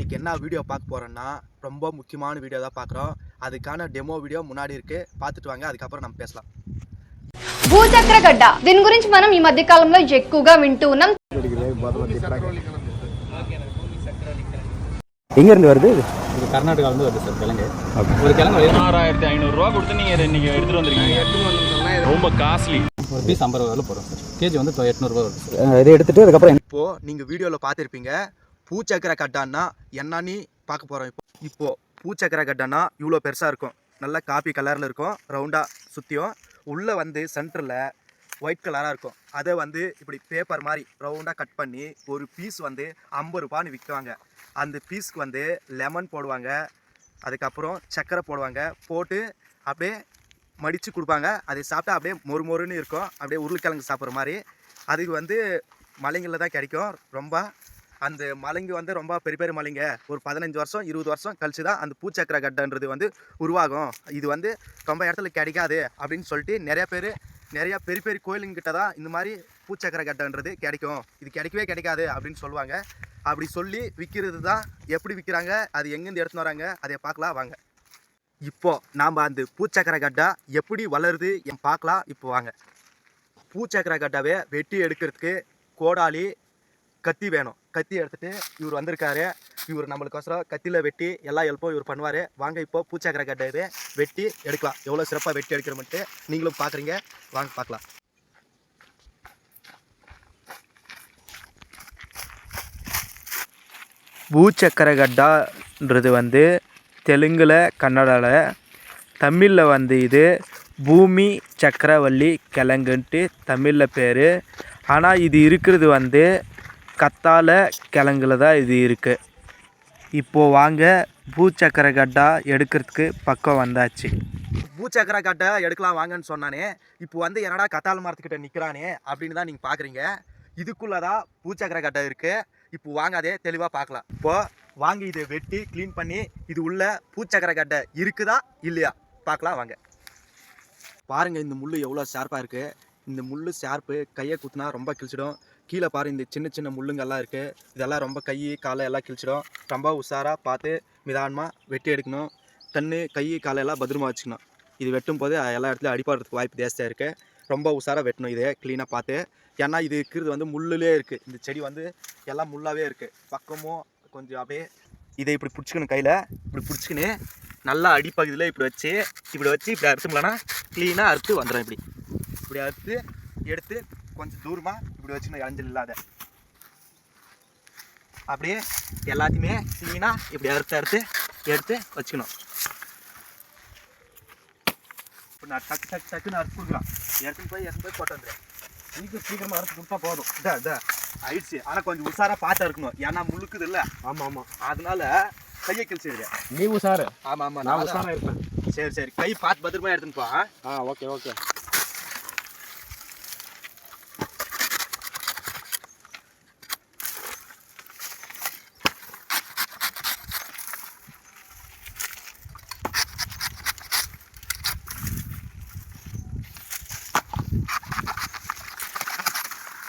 இன்னைக்கு என்ன வீடியோ பார்க்க போறோம்னா ரொம்ப முக்கியமான வீடியோ தான் பார்க்குறோம் அதுக்கான டெமோ வீடியோ முன்னாடி இருக்கு பார்த்துட்டு வாங்க அதுக்கப்புறம் நம்ம பேசலாம் భూచక్ర గడ్డ దీని గురించి మనం ఈ మధ్య కాలంలో ఎక్కువగా వింటూ ఉన్నాం எங்க இருந்து வருது இது? இது கர்நாடகால இருந்து வருது சார் கிழங்கு ஒரு கிழங்கு பதினாறாயிரத்தி ஐநூறுரூவா கொடுத்து நீங்கள் இன்னைக்கு எடுத்துட்டு வந்திருக்கீங்க ரொம்ப காஸ்ட்லி ஒரு பீஸ் ஐம்பது ரூபாயில் போகிறோம் சார் கேஜி வந்து இப்போ எட்நூறுபா வருது சார் அஹ் இதை எடுத்துட்டு அதுக்கப்புறம் என்ன- இப்போ நீங்க வீடியோல பார்த்துருப்பீங்க பூச்சக்கரை கட்டான்னா என்னன்னு பார்க்க போகிறோம் இப்போ. இப்போ பூச்சக்கரை கட்டான்னா இவ்வளோ பெருசாக இருக்கும். நல்லா காப்பி கலரில் இருக்கும். ரவுண்டாக சுற்றியும் உள்ளே வந்து சென்டரில் ஒயிட் கலராக இருக்கும். அதை வந்து இப்படி பேப்பர் மாதிரி ரவுண்டாக கட் பண்ணி ஒரு பீஸ் வந்து ஐம்பது ரூபான்னு விற்குவாங்க. அந்த பீஸ்க்கு வந்து லெமன் போடுவாங்க. அதுக்கப்புறம் சர்க்கரை போடுவாங்க. போட்டு அப்படியே மடித்து கொடுப்பாங்க. அதை சாப்பிட்டா அப்படியே மொறு மொறுன்னு இருக்கும். அப்படியே உருளைக்கிழங்கு சாப்பிட்ற மாதிரி. அதுக்கு வந்து மலைங்களில் தான் கிடைக்கும். ரொம்ப அந்த மலைங்க வந்து ரொம்ப பெரிய பெரிய மலைங்க. ஒரு பதினஞ்சு வருஷம் இருபது வருஷம் கழிச்சு தான் அந்த பூச்சக்கரை கட்டைன்றது வந்து உருவாகும். இது வந்து ரொம்ப இடத்துல கிடைக்காது அப்படின்னு சொல்லிட்டு நிறைய பேர் நிறையா பெரிய பெரிய கோயிலுங்கிட்ட தான் இந்த மாதிரி பூச்சக்கரை கட்டைன்றது கிடைக்கும். இது கிடைக்கவே கிடைக்காது அப்படின்னு சொல்லுவாங்க. அப்படி சொல்லி விற்கிறது தான் எப்படி விற்கிறாங்க அது எங்கேருந்து எடுத்துன்னு வராங்க அதை பார்க்கலாம் வாங்க. இப்போது நாம் அந்த பூச்சக்கரை கட்டை எப்படி வளருது என் பார்க்கலாம் இப்போ வாங்க. பூச்சக்கரை கட்டாவே வெட்டி எடுக்கிறதுக்கு கோடாலி கத்தி வேணும். கத்தி எடுத்துகிட்டு இவர் வந்திருக்காரு. இவர் நம்மளுக்கோசரம் கத்தியில் வெட்டி எல்லா ஹெல்ப்பும் இவர் பண்ணுவார். வாங்க இப்போ பூச்சக்கரை கட்டை வெட்டி எடுக்கலாம். எவ்வளோ சிறப்பாக வெட்டி எடுக்கிறோம்ட்டு நீங்களும் பார்க்குறீங்க வாங்க பார்க்கலாம் பூச்சக்கரை கட்டான்றது வந்து தெலுங்கில் கன்னடாவில் தமிழில் வந்து இது பூமி சக்கரவள்ளி கிழங்குன்ட்டு தமிழில் பேர். ஆனால் இது இருக்கிறது வந்து கத்தால கிழங்குல தான் இது இருக்குது இப்போது வாங்க பூச்சக்கரை கட்டா எடுக்கிறதுக்கு பக்கம் வந்தாச்சு. பூச்சக்கரை கட்டை எடுக்கலாம் வாங்கன்னு சொன்னானே. இப்போ வந்து என்னடா கத்தால் மரத்துக்கிட்ட நிற்கிறானே அப்படின்னு தான் நீங்கள் பார்க்குறீங்க இதுக்குள்ளே தான் பூச்சக்கரை கட்டை இருக்குது இப்போ வாங்க அதே தெளிவாக பார்க்கலாம் இப்போது வாங்கி இதை வெட்டி க்ளீன் பண்ணி இது உள்ள பூச்சக்கரை கட்டை இருக்குதா இல்லையா? பார்க்கலாம் வாங்க. பாருங்கள் இந்த முள் எவ்வளோ ஷார்ப்பாக இருக்குது இந்த முள் ஷார்ப்பு கையை குத்துனா ரொம்ப கிழிச்சிடும். கீழே பாரு இந்த சின்ன சின்ன முள்ளுங்கெல்லாம் இருக்குது இதெல்லாம் ரொம்ப கை காலை எல்லாம் கிழிச்சிடும். ரொம்ப உஷாராக பார்த்து நிதானமாக வெட்டி எடுக்கணும். கண்ணு கை காலையெல்லாம் பத்திரமா வச்சுக்கணும். இது வெட்டும் போது எல்லா இடத்துலையும் அடிப்படுறதுக்கு வாய்ப்பு ஜாஸ்தியாக இருக்குது ரொம்ப உஷாராக வெட்டணும் இதை க்ளீனாக பார்த்து. ஏன்னா இது இருக்கிறது வந்து முள்ளுலே இருக்குது இந்த செடி வந்து எல்லாம் முள்ளாகவே இருக்குது பக்கமும் கொஞ்சம் அப்படியே இதை இப்படி பிடிச்சிக்கணும் கையில். இப்படி பிடிச்சிக்கின்னு நல்லா அடிப்பகுதியில் இப்படி வச்சு இப்படி வச்சு இப்படி அறுத்தும்லனா க்ளீனாக அறுத்து வந்துடும் இப்படி. இப்படி அறுத்து எடுத்து கொஞ்சம் தூரமாக இப்படி வச்சுக்கணும் இறஞ்சல் இல்லாத அப்படியே எல்லாத்தையுமே க்ளீனாக இப்படி அறுத்து அறுத்து எடுத்து வச்சுக்கணும். இப்போ நான் டக்கு டக்கு டக்குன்னு அறுத்து கொடுக்குறான் எடுத்துன்னு போய் எடுத்துன்னு போய் போட்டு வந்துடுறேன். சீக்கிரம் சீக்கிரமா அறுத்து கொடுத்தா போதும். இதா இதா ஆயிடுச்சு. ஆனால் கொஞ்சம் உஷாராக பார்த்து இருக்கணும் ஏன்னா முழுக்குது இல்லை. ஆமா ஆமா. அதனால கையை கிழிச்சிடுங்க நீ உஷாரு. ஆமாம் ஆமாம் நான் நான் உஷாரா இருப்பேன். சரி சரி. கை பார்த்து பத்திரமா எடுத்துன்னு போ? ஆ ஓகே ஓகே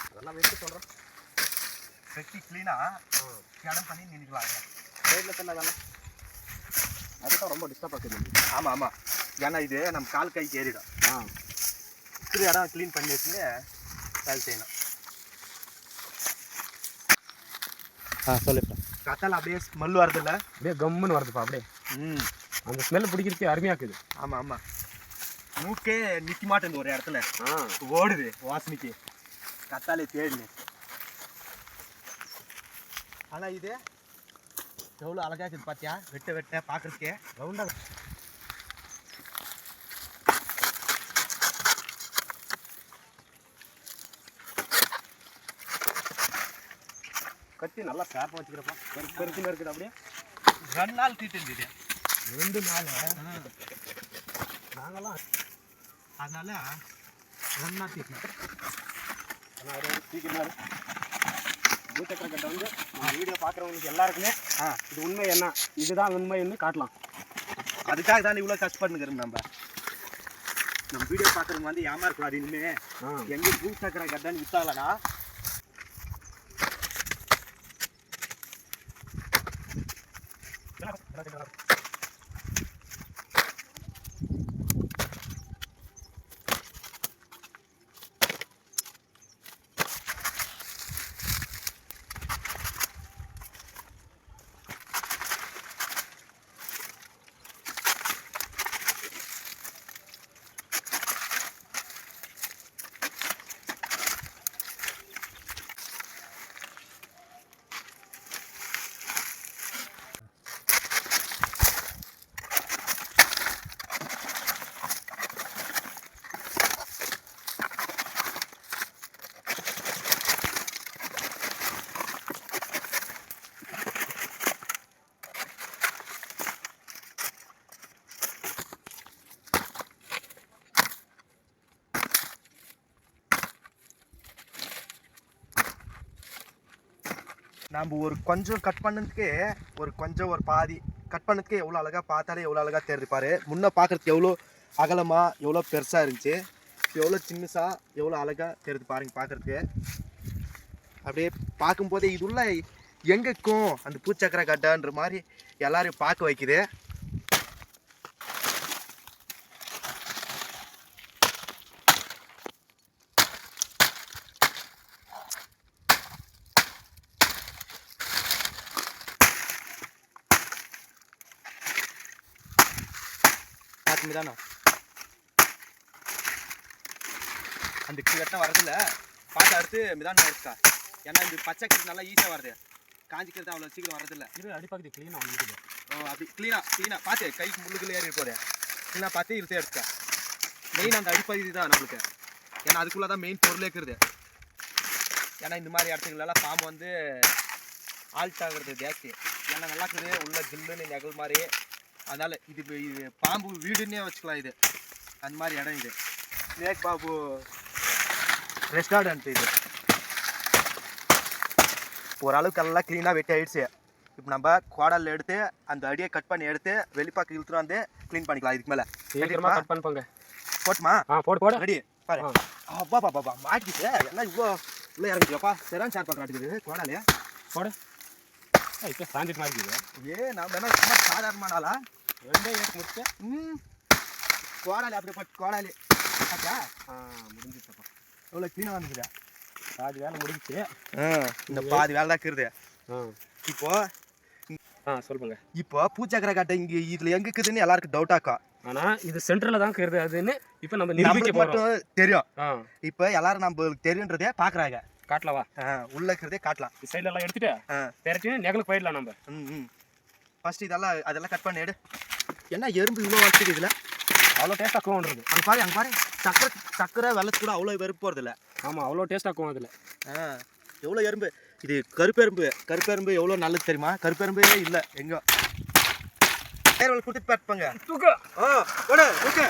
அதெல்லாம் வச்சு சொல்றேன் வெட்டி க்ளீனாக இடம் பண்ணி நின்றுக்கலாம் சைடில் தானே வேலை அதுதான் ரொம்ப டிஸ்டர்ப் ஆகுது ஆமாம் ஏன்னா இது நம்ம கால் கைக்கு ஏறிடும். ஆ. இருக்கிற இடம் க்ளீன் பண்ணி வச்சுன்னு வேலை செய்யணும். ஆ சொல்லிப்பா. கத்தால அப்படியே ஸ்மெல் வருதுல்ல அப்படியே கம்முன்னு வருதுப்பா அப்படியே. ம். அந்த ஸ்மெல் பிடிக்கிறதுக்கு அருமையா இருக்குது. ஆமாம் ஆமாம் மூக்கே நிற்க மாட்டேங்குது ஒரு இடத்துல. ஆ. ஓடுது வாசனைக்கு. கத்தாலே தேடுது. ஆனால் இது எவ்வளோ அழகாக இருக்குது பார்த்தியா வெட்ட வெட்ட பார்க்குறதுக்கே ரவுண்டா கத்தி நல்லா ஷார்ப்பாக வச்சுக்கிறப்பா. பெருசு பெருசுன்னு இருக்குது அப்படியே. ரெண்டு நாள் தீட்டு ரெண்டு நாள்? நாங்களாம் அதனால ரெண்டு நாள் தீட்டணும் ஆனால் ஒரு சீக்கிரம் பூச்சக்கரை கட்டை வந்து வீடியோ பார்க்குறவங்களுக்கு எல்லாருக்குமே ஆ. இது உண்மை என்ன? இதுதான் உண்மைன்னு காட்டலாம். அதுக்காக தான் இவ்வளோ கஷ்டப்பட்டுக்கிறோம் நம்ம. நம்ம வீடியோ பார்க்குறவங்க வந்து ஏமாறக்கூடாது இனிமே. ஆ. எங்கே பூ சக்கரை கட்டான்னு வித்தாலனா நம்ம ஒரு கொஞ்சம் கட் பண்ணதுக்கே ஒரு கொஞ்சம் ஒரு பாதி கட் பண்ணதுக்கே எவ்வளோ அழகாக பார்த்தாலே எவ்வளோ அழகாக தெரியுது முன்னே பார்க்குறதுக்கு பார்க்கறதுக்கு எவ்வளோ அகலமாக எவ்வளோ பெருசாக இருந்துச்சு. எவ்வளோ சின்னசாக எவ்வளோ அழகாக தெரியுது பாருங்க பார்க்குறதுக்கு. அப்படியே பார்க்கும்போதே இது உள்ள எங்கே இருக்கும்? அந்த பூச்சக்கரை கட்டன்ற மாதிரி எல்லோரையும் பார்க்க வைக்குது. மிதானம் அந்த கட்டம் வரதில்ல பார்த்து அடுத்து மிதானம் இருக்கா? ஏன்னா இந்த பச்சை கட்டு நல்லா ஈஸியாக வருது காஞ்சிக்கிறது அவ்வளோ சீக்கிரம் வரதில்ல இது அடிப்பகுதி க்ளீனாக வந்துருக்குது. ஓ அப்படி க்ளீனாக க்ளீனாக பார்த்து கைக்கு முள்ளுக்குள்ளே ஏறி போதே க்ளீனாக பார்த்து இழுத்து எடுத்துக்கா. மெயின் அந்த அடிப்பகுதி தான் நம்மளுக்கு. ஏன்னா அதுக்குள்ளே தான் மெயின் பொருளே இருக்குது. ஏன்னா இந்த மாதிரி இடத்துங்களெல்லாம் பாம்பு வந்து ஆல்ட் ஆகுறது ஜாஸ்தி. ஏன்னா நல்லா இருக்குது. உள்ள ஜில்லுன்னு நெகல் மாதிரி. அதனால் இது இது பாம்பு வீடுன்னே வச்சுக்கலாம் இது. அந்த மாதிரி இடம் இது. ஸ்னேக் பாபு ரெஸ்டாரண்ட் இது. ஓரளவுக்கு எல்லாம் க்ளீனாக வெட்டி ஆயிடுச்சு. இப்போ நம்ம குவாடல் எடுத்து அந்த அடியை கட் பண்ணி எடுத்து வெளிப்பாக்கு இழுத்துட்டு வந்து க்ளீன் பண்ணிக்கலாம் இதுக்கு மேலே. சீக்கிரமா கட் பண்ணிப்போங்க போட்டுமா? ஆ போடு போடு. ரெடி பாரு. அப்பா பாப்பா பா மாட்டிக்கிட்டு எல்லாம் இவ்வளோ உள்ள இறங்கிக்கப்பா சரியான சார் பார்க்க மாட்டேங்குது குவாடாலே. போடு. இப்போ சாஞ்சிட்டு மாதிரி இருக்குது. ஏ நம்ம என்ன சும்மா சாதாரணமான ஆளா ரெண்டே ஏற்று முடிச்சு ம். குவாடாலே அப்படி பட் குவாடாலே பார்த்தா ஆ முடிஞ்சிச்சப்பா எவ்வளோ க்ளீனாக வந்துக்குதா பாதி வேலை முடிஞ்சிச்சு. இந்த பாதி வேலை தான் இருக்குது இப்போ ஆ சொல்லுங்க. இப்போ பூச்சக்கரை கட்டை இங்கே இதில் எங்கே இருக்குதுன்னு எல்லாருக்கும் டவுட் ஆக்கும் ஆனா இது சென்டர்ல தான் இருக்குது அதுன்னு இப்போ நம்ம நிரூபிக்க மட்டும் தெரியும். இப்போ எல்லாரும் நம்மளுக்கு தெரியுன்றதே பார்க்குறாங்க காட்டலவா உள்ள இருக்கிறதே காட்டலாம். சைடுல எல்லாம் எடுத்துட்டு. திரட்டி நெகலுக்கு போயிடலாம் நம்ம ம் ஃபர்ஸ்ட் இதெல்லாம் அதெல்லாம் கட் பண்ணி எடு. என்ன எறும்பு இவ்வளோ வச்சுது இதில்? அவ்வளோ டேஸ்ட்டாக கோவன்றது அங்கே பாரு அங்கே பாரு. சக்கரை சக்கரை வெள்ளத்து கூட அவ்வளோ வெறுப்பு போகிறது இல்லை? ஆமா அவ்வளோ டேஸ்ட்டாக கோவம் அதில் எவ்வளோ எறும்பு? இது கருப்பெரும்பு கருப்பெரும்பு எவ்வளோ நல்லது தெரியுமா? கருப்பெரும்பே இல்லை எங்கே. கொடுத்துட்டு பார்ப்பாங்க ஆ ஓடு ஓகே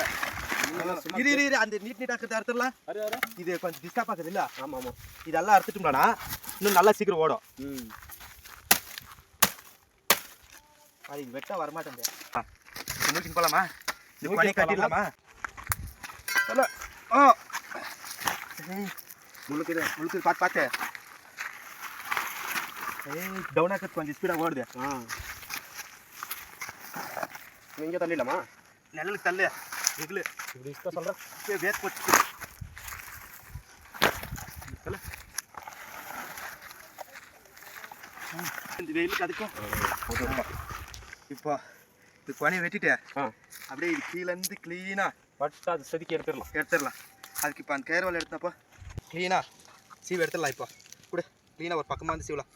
இரு இரு இரு. அந்த நீட் நீட்டாக இருக்கிறத அறுத்துடலாம். இது கொஞ்சம் டிஸ்டர்ப் ஆகுது இல்லை? ஆமா ஆமா இதெல்லாம் அறுத்துட்டோம்னா இன்னும் நல்லா சீக்கிரம் ஓடும். அது இது வெட்ட வரமாட்டேங்குது முடிச்சுட்டு போகலாமா இந்த பனி கட்டிடலாமா? சொல்ல. ஓ முழுக்குது முழுக்குது. பார்த்து பார்த்து ஏய் டவுன் ஆக்கிறது கொஞ்சம் ஸ்பீடாக ஓடுது. ஆ. இங்கே தள்ளிடலாமா? நிழலுக்கு தள்ளு. வெகுலு வேர்த்து போச்சு சொல்லு. ம், இந்த வெயிலுக்கு அதுக்கும். இப்போ இது பனியை வெட்டிட்டு ஆ. அப்படியே இது கீழேருந்து க்ளீனாக பட்டு அது செதுக்கி எடுத்துடலாம். எடுத்துடலாம். அதுக்கு இப்போ அந்த கயிறு வலை எடுத்தப்போ க்ளீனாக சீவு எடுத்துடலாம் இப்போ. கொடு க்ளீனாக ஒரு பக்கமாக வந்து சீவலாம்.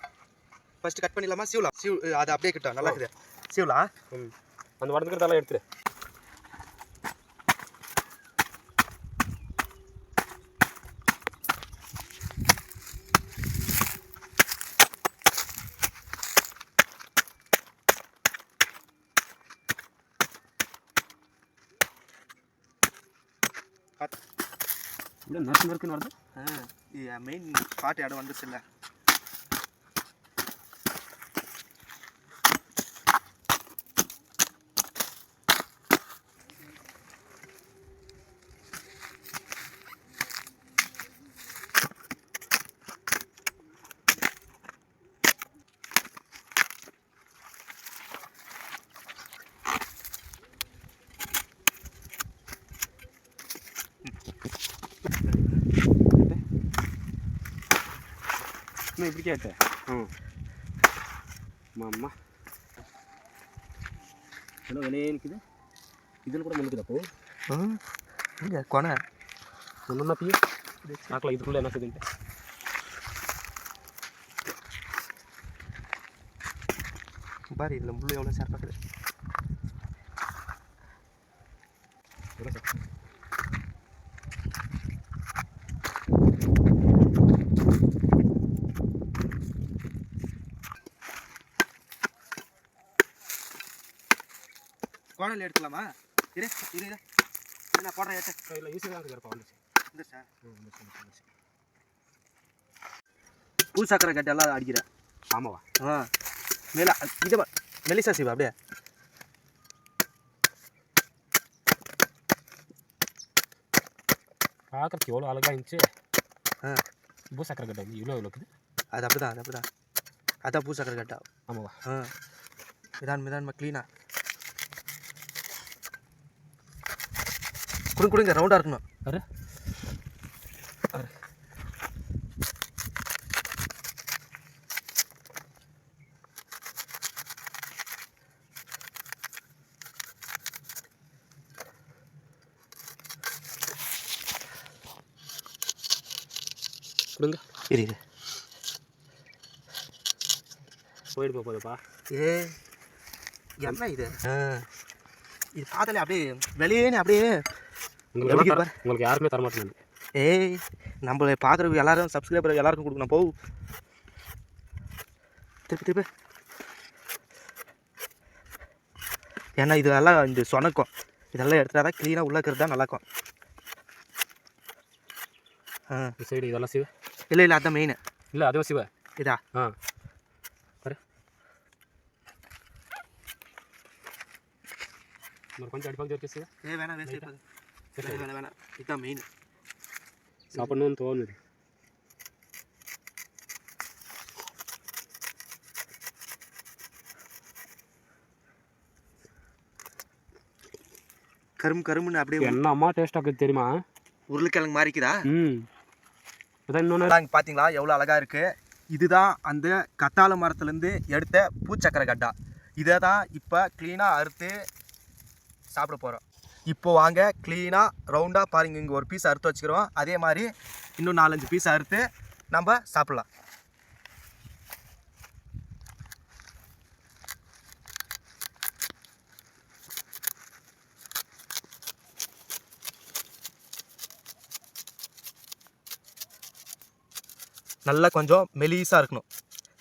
ஃபஸ்ட்டு கட் பண்ணிடலாமா? சீவலாம். சீவ் அது அப்படியே கிட்டோம் நல்லா இருக்குது. சீவலாம். ம். அந்த வடந்துக்கிறதெல்லாம் எடுத்துரு இல்லை நறுக்கு நறுக்குன்னு வருது. ஆ மெயின் பாட்டு இடம் வந்துச்சு இல்லை இன்னும் இப்படி கேட்ட ம் அம்மா என்ன விலையே இருக்குது இதில் கூட முன்னுக்குது அப்போ இங்கே கொனை? ஒன்றும் பிய பார்க்கலாம் இதுக்குள்ளே என்ன செய்யுதுன்ட்டு பாரு இதில் முள்ளு எவ்வளோ சார் கோணல் எடுத்துக்கலாமா? இரு இரு இரு. என்ன போடுற ஏற்ற இல்லை ஈஸியாக தான் இருக்குப்பா வந்துச்சு இந்த சார். ம் வந்துச்சு பூ சக்கரை கட்டு எல்லாம் அடிக்கிறேன். ஆமாவா? ஆ. மேல இதை மெலிசா சிவா அப்படியே. பார்க்கறதுக்கு எவ்வளோ அழகாக இருந்துச்சு. ஆ. பூ சக்கரை கட்டை இவ்வளோ இவ்வளோ இருக்குது. அது அப்படிதான் அது அப்படிதான். அதான் பூ சக்கரை கட்டா. ஆமாவா? ஆ. மிதான் மிதான் க்ளீனா கொடுங்க கொடுங்க ரவுண்டாக இருக்கணும். அரு. கொடுங்க. இரு இரு. போயிட்டு போகுதுப்பா ஏ என்ன இது? இது பார்த்தாலே அப்படியே வெளியேன்னு அப்படியே உங்களுக்கு உங்களுக்கு யாருமே தர மாட்டேன் ஏய் நம்மளை பார்க்குறவங்க எல்லாரும் சப்ஸ்கிரைபர் எல்லாருக்கும் கொடுக்கணும் போ. திருப்பி திருப்பி. ஏன்னா இது எல்லாம் இந்த சொனக்கும் இதெல்லாம் எடுத்துட்டா தான் க்ளீனாக உள்ள இருக்கிறது தான் நல்லாக்கும். ஆ. சைடு இதெல்லாம் சிவ. இல்லை இல்லை அதான் மெயின் இல்லை அதுவும் சிவ. இதா. ஆ. இன்னொரு கொஞ்சம் அடிப்பாங்க இருக்கு சிவ. ஏ வேணாம் வேணாம் இதுதான் மெயின் சாப்பிடணும்னு தோணுது. கரும் கரும்புன்னு அப்படியே என்ன அம்மா டேஸ்ட் ஆகுது தெரியுமா? உருளைக்கிழங்கு மாறிக்குதா? ம். இதான் இன்னொன்று பார்த்தீங்களா எவ்வளோ அழகாக இருக்குது இதுதான் அந்த கத்தாழை மரத்துலேருந்து எடுத்த பூச்சக்கரை கட்டா இதை தான் இப்போ க்ளீனாக அறுத்து சாப்பிட போகிறோம் இப்போ வாங்க க்ளீனாக ரவுண்டாக பாருங்க இங்கே ஒரு பீஸ் அறுத்து வச்சுக்கிறோம். அதே மாதிரி இன்னும் நாலஞ்சு பீஸ் அறுத்து நம்ம சாப்பிட்லாம். நல்லா கொஞ்சம் மெலிசாக இருக்கணும்.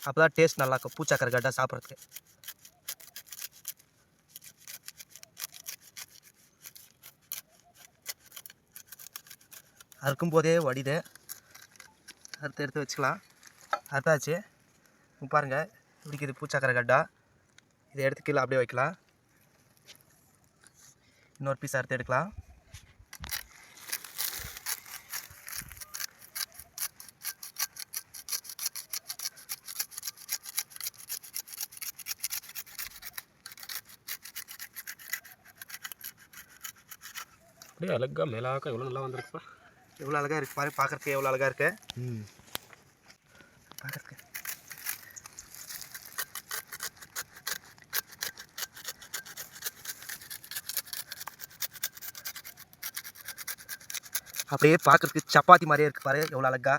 அப்போ தான் டேஸ்ட் நல்லா இருக்கும் கட்டாக சாப்பிட்றதுக்கு. அறுக்கும் போதே வடிது. அறுத்து எடுத்து வச்சுக்கலாம். அறுத்தாச்சு. பாருங்கள் பிடிக்குது இப்படிக்குது கட்டா. இதை எடுத்து கீழே அப்படியே வைக்கலாம். இன்னொரு பீஸ் அறுத்து எடுக்கலாம். அப்படியே அழகா மேலாக்க எவ்வளோ நல்லா வந்திருக்குப்பா. எவ்வளோ அழகாக இருக்குது பாரு பார்க்குறதுக்கு எவ்வளோ அழகாக இருக்கு. ம். பார்க்குறதுக்கு அப்படியே பார்க்கறதுக்கு சப்பாத்தி மாதிரியே இருக்கு பாரு எவ்வளோ அழகா.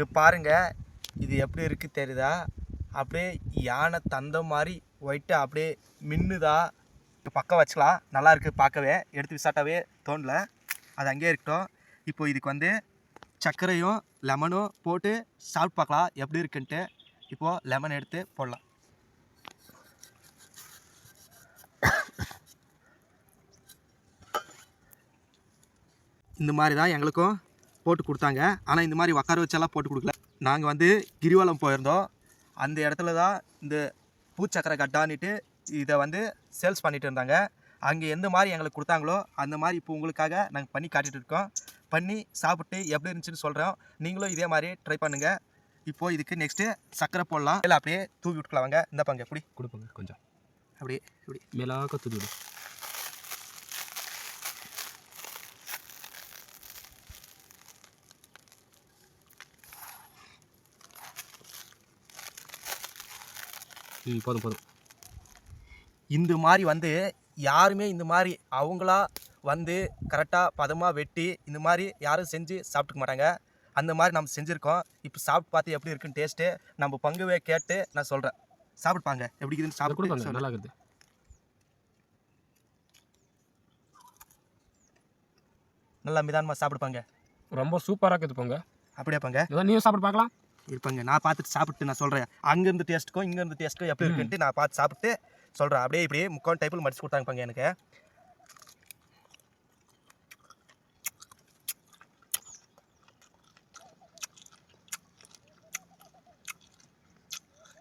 இங்கே பாருங்கள் இது எப்படி இருக்குது தெரியுதா? அப்படியே யானை தந்த மாதிரி ஒயிட்டு அப்படியே மின்னுதா. இப்போ பக்கம் வச்சுக்கலாம். நல்லா இருக்குது பார்க்கவே. எடுத்து விசாட்டாவே தோணல. அது அங்கேயே இருக்கட்டும். இப்போ இதுக்கு வந்து சர்க்கரையும் லெமனும் போட்டு சாப்பிட்டு பார்க்கலாம். எப்படி இருக்குன்ட்டு. இப்போது லெமன் எடுத்து போடலாம். இந்த மாதிரி தான் எங்களுக்கும் போட்டு கொடுத்தாங்க. ஆனால் இந்த மாதிரி உட்கார வச்செல்லாம் போட்டு கொடுக்கல. நாங்கள் வந்து கிரிவலம் போயிருந்தோம். அந்த இடத்துல தான் இந்த பூச்சக்கரை கட்டான்னுட்டு இதை வந்து சேல்ஸ் பண்ணிட்டு இருந்தாங்க. அங்கே எந்த மாதிரி எங்களுக்கு கொடுத்தாங்களோ அந்த மாதிரி இப்போ உங்களுக்காக நாங்கள் பண்ணி காட்டிட்டு இருக்கோம். பண்ணி சாப்பிட்டு எப்படி இருந்துச்சுன்னு சொல்கிறோம் நீங்களும் இதே மாதிரி ட்ரை பண்ணுங்கள் இப்போ இதுக்கு நெக்ஸ்ட்டு சக்கரை போடலாம். இல்லை அப்படியே தூவி விட்டுக்கலாம் வாங்க இந்த பாங்க எப்படி கொடுப்போங்க கொஞ்சம். அப்படியே இப்படி. மேலாக்க தூக்கி விடு. ம் போதும் போதும். இந்த மாதிரி வந்து யாருமே இந்த மாதிரி அவங்களா வந்து கரெக்டாக பதமாக வெட்டி இந்த மாதிரி யாரும் செஞ்சு சாப்பிட்டுக்க மாட்டாங்க. அந்த மாதிரி நம்ம செஞ்சுருக்கோம். இப்போ சாப்பிட்டு பார்த்து எப்படி இருக்குன்னு டேஸ்ட்டு நம்ம பங்குவே கேட்டு நான் சொல்கிறேன் சாப்பிட்பாங்க எப்படி இருக்குதுன்னு சாப்பிட்டு. நல்லா இருக்குது நல்லா நிதானமாக சாப்பிடுப்பாங்க ரொம்ப சூப்பராக இருக்குது போங்க. அப்படியே பாங்க நீயும் சாப்பிட்டு பார்க்கலாம். இருப்பாங்க. நான் பார்த்துட்டு சாப்பிட்டு நான் சொல்கிறேன் அங்கேருந்து டேஸ்ட்டுக்கும் இங்கேருந்து டேஸ்ட்டுக்கும் எப்படி இருக்குன்ட்டு நான் பார்த்து சாப்பிட்டு சொல்கிறேன் அப்படியே இப்படியே முக்கால் டைப்பில் மடிச்சு கொடுத்தாங்க பாங்க எனக்கு.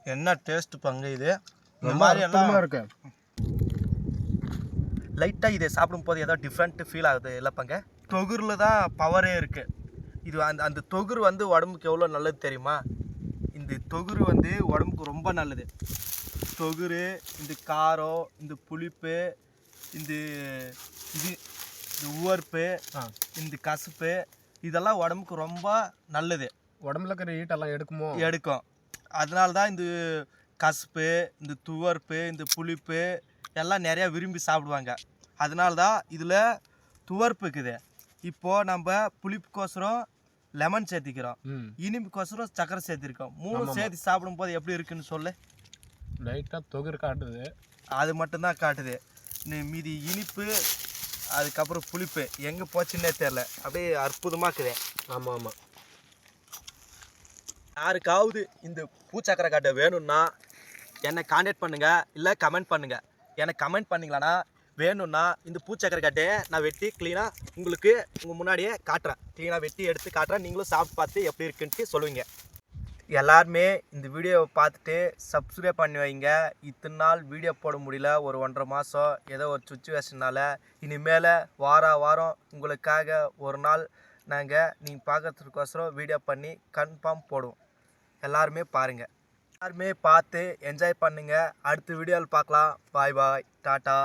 என்ன டேஸ்ட் பங்கு இது? இந்த மாதிரி எல்லாம் இருக்கு. லைட்டாக இதை சாப்பிடும்போது ஏதோ டிஃப்ரெண்ட் ஃபீல் ஆகுது இல்லைப்பாங்க தொகுரில் தான் பவரே இருக்குது இது அந்த அந்த தொகுரு வந்து உடம்புக்கு எவ்வளோ நல்லது தெரியுமா? இந்த தொகுரு வந்து உடம்புக்கு ரொம்ப நல்லது. தொகுரு இந்த காரம் இந்த புளிப்பு இந்த இது இந்த உவர்ப்பு இந்த கசப்பு இதெல்லாம் உடம்புக்கு ரொம்ப நல்லது. உடம்புல இருக்கிற ஈட்டெல்லாம் எடுக்குமோ? எடுக்கும். அதனால தான் இந்த கசப்பு இந்த துவர்ப்பு இந்த புளிப்பு எல்லாம் நிறையா விரும்பி சாப்பிடுவாங்க. அதனால தான் இதில் துவர்ப்பு இருக்குது. இப்போது நம்ம புளிப்புக்கோசரம் லெமன் சேர்த்திக்கிறோம். இனிப்புக்கோசரம் சக்கரை சேர்த்திருக்கோம். மூணு. சேர்த்து சாப்பிடும்போது எப்படி இருக்குன்னு சொல்லு. லைட்டாக தொகுறு காட்டுது. அது மட்டும்தான் காட்டுது. நீ மீதி இனிப்பு அதுக்கப்புறம் புளிப்பு. எங்கே போச்சுன்னே தெரில அப்படியே அற்புதமாக இருக்குது ஆமாம் ஆமாம் யாருக்காவது இந்த பூச்சக்கரை காட்டை வேணும்னா என்னை காண்டாக்ட் பண்ணுங்க. இல்லை கமெண்ட் பண்ணுங்க. எனக்கு கமெண்ட் பண்ணீங்களான்னா வேணும்னா இந்த பூச்சக்கரை கட்டையை நான் வெட்டி க்ளீனாக உங்களுக்கு உங்கள் முன்னாடியே காட்டுறேன். க்ளீனாக வெட்டி எடுத்து காட்டுறேன். நீங்களும் சாப்பிட்டு பார்த்து எப்படி இருக்குன்ட்டு சொல்லுவீங்க. எல்லாருமே இந்த வீடியோவை பார்த்துட்டு சப்ஸ்கிரைப் பண்ணி வைங்க. இத்தனை நாள் வீடியோ போட முடியல. ஒரு ஒன்றரை மாதம் ஏதோ ஒரு சுச்சுவேஷனால் இனிமேல் வார வாரம் உங்களுக்காக ஒரு நாள் நாங்கள் நீங்கள் பார்க்கறதுக்கோசரம் வீடியோ பண்ணி கன்ஃபார்ம் போடுவோம். எல்லாருமே பாருங்கள் எல்லாருமே பார்த்து என்ஜாய் பண்ணுங்கள் அடுத்த வீடியோவில் பார்க்கலாம். பாய் பாய் டாட்டா